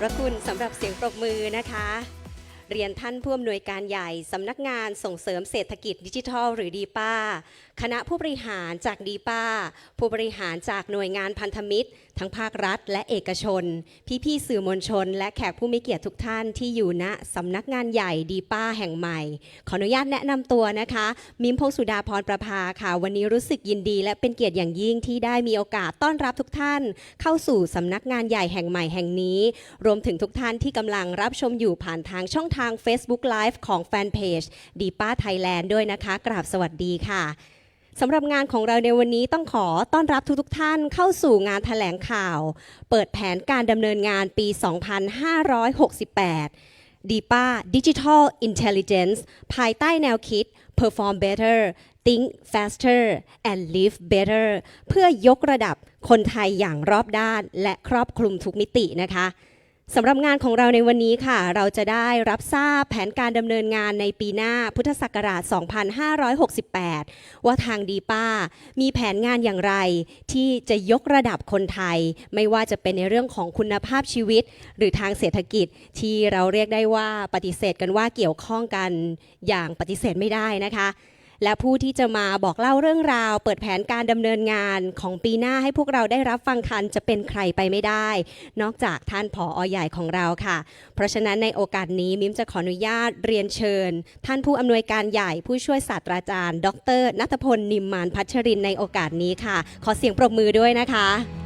พระคุณสำหรับเสียงปรบมือนะคะ เรียนท่านผู้อำนวยการใหญ่สำนักงานส่งเสริมเศรษฐกิจดิจิทัล หรือดีป้า คณะผู้บริหารจากดีป้า ผู้บริหารจากหน่วยงานพันธมิตร ทั้งภาครัฐ และเอกชน พี่ๆสื่อมวลชน และแขกผู้มีเกียรติทุกท่านที่อยู่ณสำนักงานใหญ่ดีป้าแห่งใหม่ ขออนุญาตแนะนำตัวนะคะ มิมพงสุดาพรประภาค่ะ วันนี้รู้สึกยินดี และเป็นเกียรติอย่างยิ่งที่ได้มีโอกาสต้อนรับทุกท่าน เข้าสู่สำนักงานใหญ่แห่งใหม่แห่งนี้ รวมถึงทุกท่านที่กำลังรับชมอยู่ผ่านทางช่องทาง Facebook Live ของแฟนเพจดีป้าไทยแลนด์ด้วยนะคะ กราบสวัสดีค่ะสำหรับงานของเราในวันนี้ต้องขอต้อนรับทุกๆท่านเข้าสู่งานแถลงข่าว เปิดแผนการดำเนินงานปี 2568ดีป้า Digital Intelligence ภายใต้แนวคิด Perform Better Think Faster and Live Better เพื่อยกระดับคนไทยอย่างรอบด้านและครอบคลุมทุกมิตินะคะ สำหรับงานของเราในวันนี้ค่ะ เราจะได้รับทราบแผนการดำเนินงานในปีหน้าพุทธศักราช 2568 ว่าทางดีป้า มีแผนงานอย่างไร ที่จะยกระดับคนไทย ไม่ว่าจะเป็นในเรื่องของคุณภาพชีวิต หรือทางเศรษฐกิจที่เราเรียกได้ว่าปฏิเสธกันว่าเกี่ยวข้องกันอย่างปฏิเสธไม่ได้นะคะ และผู้ที่จะมาบอกเล่าเรื่องราว เปิดแผนการดำเนินงานของปีหน้าให้พวกเราได้รับฟังกันจะเป็นใครไปไม่ได้ นอกจากท่านผออใหญ่ของเราค่ะ เพราะฉะนั้นในโอกาสนี้มิมจะขออนุญาตเรียนเชิญ ท่านผู้อำนวยการใหญ่ผู้ช่วยศาสตราจารย์ ดรนัทพลนิมมานพัชรินในโอกาสนี้ค่ะ ขอเสียงปรบมือด้วยนะคะ